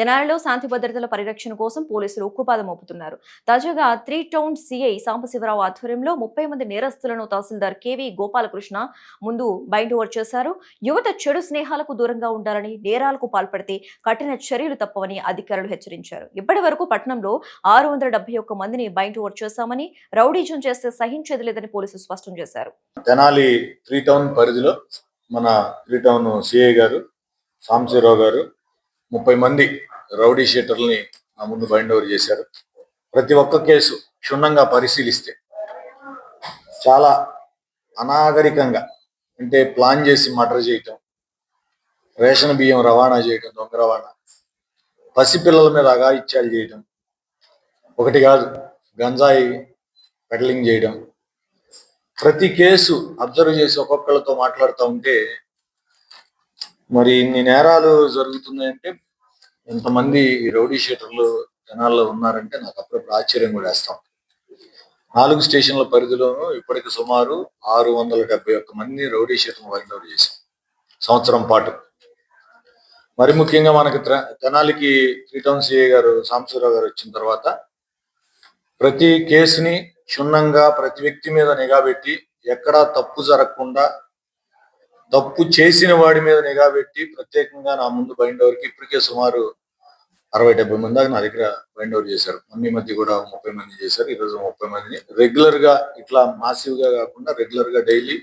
తెనాలిలో శాంతి భద్రతల పరిరక్షణ కోసం పోలీసులు ఉక్కుపాదం మోపుతున్నారు. తాజాగా త్రీ టౌన్ సిఐ సాంబశివరావు ఆధ్వర్యంలో ముప్పై మంది నేరస్తులను తహసీల్దార్ కేవీ గోపాలకృష్ణ ముందు బైండ్ ఓవర్ చేశారు. యువత చెడు స్నేహాలకు దూరంగా ఉండాలని నేరాలకు పాల్పడితే కఠిన చర్యలు తప్పవని అధికారులు హెచ్చరించారు. ఇప్పటి వరకు పట్టణంలో ఆరు వందల డెబ్బై ఒక్క మందిని బైండ్ ఓవర్ చేశామని రౌడీజం చేస్తే సహించేది లేదని పోలీసులు స్పష్టం చేశారు. తెనాలి త్రీ టౌన్ పరిధిలో మన త్రీ టౌన్ సిఐ గారు సాంబశివరావు గారు ముప్పై మంది రౌడీ షీటర్లని నా ముందు బైండ్ ఓవర్ చేశారు. ప్రతి ఒక్క కేసు క్షుణ్ణంగా పరిశీలిస్తే చాలా అనాగరికంగా అంటే ప్లాన్ చేసి మర్డర్ చేయటం రేషన్ బియ్యం రవాణా చేయటం దొంగ రవాణా పసిపిల్లల మీద అగాయిత్యాలు చేయటం ఒకటి కాదు గంజాయి పెడలింగ్ చేయడం ప్రతి కేసు అబ్జర్వ్ చేసి ఒక్కొక్కళ్ళతో మాట్లాడుతూ ఉంటే మరి ఇన్ని నేరాలు జరుగుతున్నాయంటే ఇంతమంది ఈ రౌడీ షీటర్లు జనాల్లో ఉన్నారంటే నాకు అప్పుడప్పుడు ఆశ్చర్యం కూడా వేస్తాం నాలుగు స్టేషన్ల పరిధిలోనూ ఇప్పటికి సుమారు ఆరు వందల డెబ్బై ఒక్క మంది రౌడీ షీటర్లు వైండ్ అవుట్ చేశాం సంవత్సరం పాటు. మరి ముఖ్యంగా మనకి తెనాలికి త్రీ టౌన్ సిఐ గారు సాంబశివరావు గారు వచ్చిన తర్వాత ప్రతి కేసుని క్షుణ్ణంగా ప్రతి వ్యక్తి మీద నిఘా పెట్టి ఎక్కడా తప్పు జరగకుండా తప్పు చేసిన వాడి మీద నిఘా పెట్టి ప్రత్యేకంగా నా ముందు బైండ్ ఓవర్కి ఇప్పటికే సుమారు అరవై డెబ్బై మంది దాకా నా దగ్గర బైండ్ ఓవర్ చేశారు. మొన్న మధ్య కూడా ముప్పై మంది చేశారు. ఈరోజు ముప్పై మందిని రెగ్యులర్గా ఇట్లా మాసివ్గా కాకుండా రెగ్యులర్గా డైలీ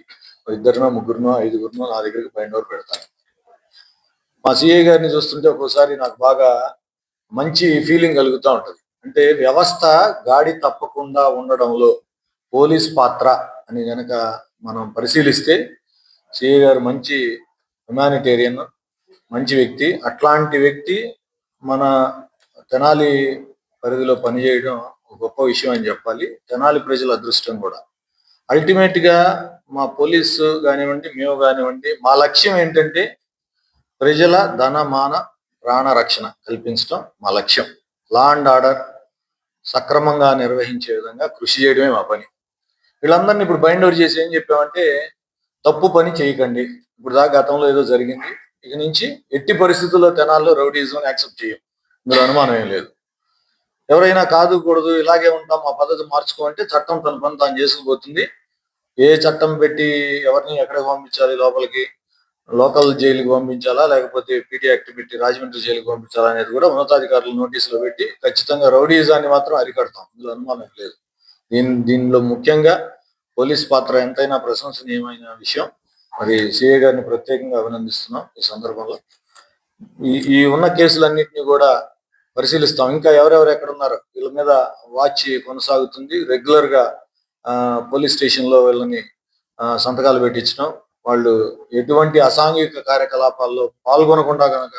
ఇద్దరినో ముగ్గురునో ఐదుగురునో నా దగ్గరికి బైండ్ ఓవర్ పెడతాను మా సిఐ గారిని చూస్తుంటే ఒక్కోసారి నాకు బాగా మంచి ఫీలింగ్ కలుగుతూ ఉంటుంది. అంటే వ్యవస్థ గాడి తప్పకుండా ఉండడంలో పోలీస్ పాత్ర అని గనక మనం పరిశీలిస్తే సిఐ గారు మంచి హ్యుమానిటేరియన్ మంచి వ్యక్తి. అట్లాంటి వ్యక్తి మన తెనాలి పరిధిలో పనిచేయడం ఒక గొప్ప విషయం అని చెప్పాలి. తెనాలి ప్రజల అదృష్టం కూడా. అల్టిమేట్గా మా పోలీసు కానివ్వండి మేము కానివ్వండి మా లక్ష్యం ఏంటంటే ప్రజల ధన మాన ప్రాణ రక్షణ కల్పించడం మా లక్ష్యం. లా అండ్ ఆర్డర్ సక్రమంగా నిర్వహించే విధంగా కృషి చేయడమే మా పని. వీళ్ళందరినీ ఇప్పుడు బైండ్ ఓవర్ చేసి ఏం చెప్పామంటే తప్పు పని చేయకండి. ఇప్పుడు దాకా గతంలో ఏదో జరిగింది. ఇక నుంచి ఎట్టి పరిస్థితుల్లో తెనాల్లో రౌడీజం యాక్సెప్ట్ చేయం. మీరు అనుమానం ఏం లేదు. ఎవరైనా కాదుకూడదు ఇలాగే ఉంటాం మా పద్ధతి మార్చుకోమంటే చట్టం తన పని తాను చేసుకుపోతుంది. ఏ చట్టం పెట్టి ఎవరిని ఎక్కడికి పంపించాలి లోపలికి? లోకల్ జైలుకి పంపించాలా? లేకపోతే పీటీ యాక్ట్ పెట్టి రాజమండ్రి జైలుకి పంపించాలా అనేది కూడా ఉన్నతాధికారులు నోటీసులు పెట్టి ఖచ్చితంగా రౌడీజాన్ని మాత్రం అరికడతాం. ఇందులో అనుమానం లేదు. దీని దీనిలో ముఖ్యంగా పోలీస్ పాత్ర ఎంతైనా ప్రశంసనీయమైన విషయం. మరి సిఏ గారిని ప్రత్యేకంగా అభినందిస్తున్నాం ఈ సందర్భంలో. ఈ ఈ ఉన్న కేసులన్నింటినీ కూడా పరిశీలిస్తాం. ఇంకా ఎవరెవరు ఎక్కడ ఉన్నారు వీళ్ళ మీద వాచ్ కొనసాగుతుంది. రెగ్యులర్గా ఆ, పోలీస్ స్టేషన్లో వీళ్ళని ఆ, సంతకాలు పెట్టించడం. వాళ్ళు ఎటువంటి అసాంఘిక కార్యకలాపాల్లో పాల్గొనకుండా కనుక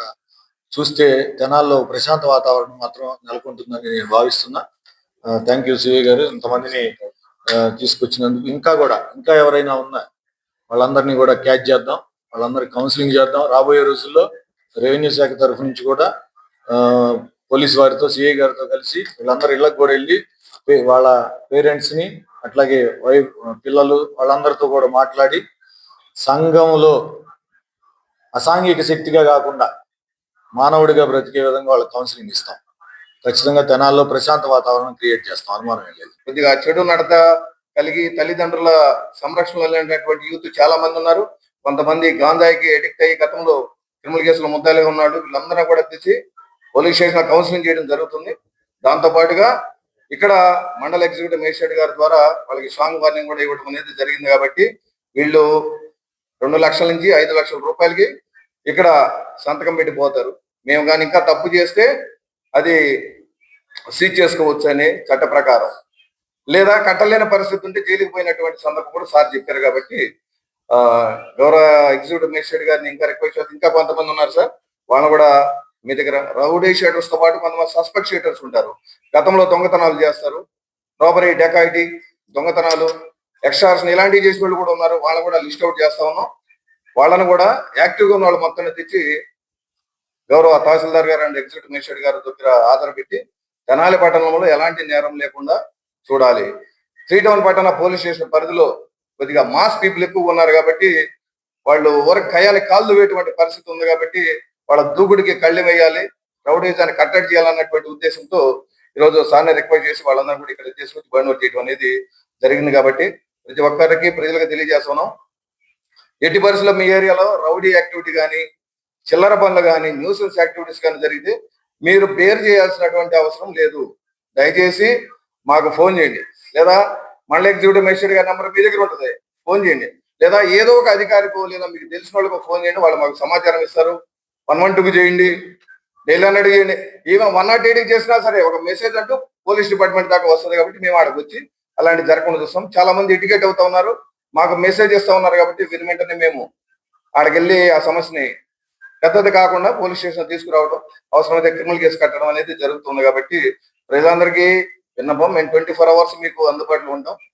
చూస్తే జనాల్లో ప్రశాంత వాతావరణం మాత్రం నెలకొంటుందని నేను భావిస్తున్నా. థ్యాంక్ యూ సివి గారు. ఇంతమందిని తీసుకొచ్చినందుకు ఇంకా కూడా ఇంకా ఎవరైనా ఉన్నా వాళ్ళందరినీ కూడా క్యాచ్ చేద్దాం వాళ్ళందరికీ కౌన్సిలింగ్ చేద్దాం. రాబోయే రోజుల్లో రెవెన్యూ శాఖ తరఫు నుంచి కూడా ఆ, పోలీస్ వారితో సిఐ గారితో కలిసి వీళ్ళందరూ ఇళ్ళకి కూడా వెళ్ళి వాళ్ళ పేరెంట్స్ని అట్లాగే వైఫ్ పిల్లలు వాళ్ళందరితో కూడా మాట్లాడి సంఘంలో అసాంఘిక శక్తిగా కాకుండా మానవుడిగా బ్రతికే విధంగా వాళ్ళకి కౌన్సిలింగ్ ఇస్తాం. ఖచ్చితంగా తెనాల్లో ప్రశాంత వాతావరణం క్రియేట్ చేస్తాం. అనుమానం ఏం లేదు. కొద్దిగా చెడు నడత కలిగి తల్లిదండ్రుల సంరక్షణ వెళ్ళినటువంటి యూత్ చాలా మంది ఉన్నారు. కొంతమంది గాంజాయికి ఎడిక్ట్ అయ్యి గతంలో క్రిమినల్ కేసులో ముద్దాలే ఉన్నాడు. వీళ్ళందరూ కూడా తెచ్చి పోలీస్ స్టేషన్ కౌన్సిలింగ్ చేయడం జరుగుతుంది. దాంతో పాటుగా ఇక్కడ మండల ఎగ్జిక్యూటివ్ మేజిస్ట్రేట్ గారి ద్వారా వాళ్ళకి స్ట్రాంగ్ వార్నింగ్ కూడా ఇవ్వడం అనేది జరిగింది కాబట్టి వీళ్ళు రెండు లక్షల నుంచి ఐదు లక్షల రూపాయలకి ఇక్కడ సంతకం పెట్టి పోతారు. మేము కానీ ఇంకా తప్పు చేస్తే అది సీజ్ చేసుకోవచ్చు అని చట్ట ప్రకారం. లేదా కట్టలేని పరిస్థితి ఉంటే జైలుకి పోయినటువంటి సందర్భం కూడా సార్ చెప్పారు కాబట్టి ఆ గౌరవ ఎగ్జిక్యూటివ్ మేజిస్ట్రేట్ గారిని ఇంకా రిక్వెస్ట్ చేస్తే ఇంకా కొంతమంది ఉన్నారు సార్. వాళ్ళు కూడా మీ దగ్గర రౌడీ షేటర్స్తో పాటు కొంతమంది సస్పెక్ట్ షేటర్స్ ఉంటారు. గతంలో దొంగతనాలు చేస్తారు. రాబరీ డెకాయిటీ దొంగతనాలు ఎక్స్ట్రాషన్ ఇలాంటివి చేసిన వాళ్ళు కూడా ఉన్నారు. వాళ్ళని కూడా లిస్ట్ అవుట్ చేస్తా ఉన్నాం. వాళ్ళని కూడా యాక్టివ్గా ఉన్న వాళ్ళు మొత్తం తెచ్చి గౌరవ తహసీల్దార్ గారు అండ్ ఎగ్జిక్యూటివ్ మేజిస్ట్రేట్ గారి దగ్గర ఆధార పెట్టి తెనాలి పట్టణంలో ఎలాంటి నేరం లేకుండా చూడాలి. త్రీ టౌన్ పట్టణ పోలీస్ స్టేషన్ పరిధిలో కొద్దిగా మాస్ పీపుల్ ఎక్కువ ఉన్నారు కాబట్టి వాళ్ళు ఊరికి కయ్యాలి కాళ్ళు వేటువంటి పరిస్థితి ఉంది కాబట్టి వాళ్ళ దూకుడికి కళ్ళు వేయాలి రౌడీజాన్ని కట్టడి చేయాలన్నటువంటి ఉద్దేశంతో ఈరోజు సార్ని రిక్వెస్ట్ చేసి వాళ్ళందరూ కూడా ఇక్కడ తీసుకొచ్చి బయట చేయడం అనేది జరిగింది కాబట్టి ప్రతి ఒక్కరికి ప్రజలకు తెలియజేస్తున్నాం. ఎట్టి పరిస్థితుల్లో మీ ఏరియాలో రౌడీ యాక్టివిటీ కానీ చిల్లర పనులు కానీ న్యూసెన్స్ యాక్టివిటీస్ కానీ జరిగితే మీరు బేర్ చేయాల్సినటువంటి అవసరం లేదు. దయచేసి మాకు ఫోన్ చేయండి. లేదా మండల ఎగ్జిక్యూటివ్ మెజిస్ట్రేట్ గారి నెంబర్ మీ దగ్గర ఉంటుంది. ఫోన్ చేయండి. లేదా ఏదో ఒక అధికారికో లేదా మీకు తెలిసిన వాళ్ళకి ఫోన్ చేయండి. వాళ్ళు మాకు సమాచారం ఇస్తారు. వన్ వన్ టూకి చేయండి. డైలీ హండ్రెడ్ చేయండి. ఈవెన్ వన్ నాట్ ఎయిట్కి చేసినా సరే ఒక మెసేజ్ అంటూ పోలీస్ డిపార్ట్మెంట్ దాకా వస్తుంది కాబట్టి మేము ఆడకు వచ్చి అలాంటి జరగకుండా చూస్తాం. చాలా మంది ఎడ్యుకేట్ అవుతా ఉన్నారు. మాకు మెసేజ్ ఇస్తా ఉన్నారు కాబట్టి విని వెంటనే మేము ఆడకెళ్ళి ఆ సమస్యని పెద్దది కాకుండా పోలీస్ స్టేషన్ తీసుకురావడం అవసరమైతే క్రిమినల్ కేసు కట్టడం అనేది జరుగుతుంది కాబట్టి ప్రజలందరికీ విన్నపం. మేము ట్వంటీ ఫోర్ అవర్స్ మీకు అందుబాటులో ఉంటాం.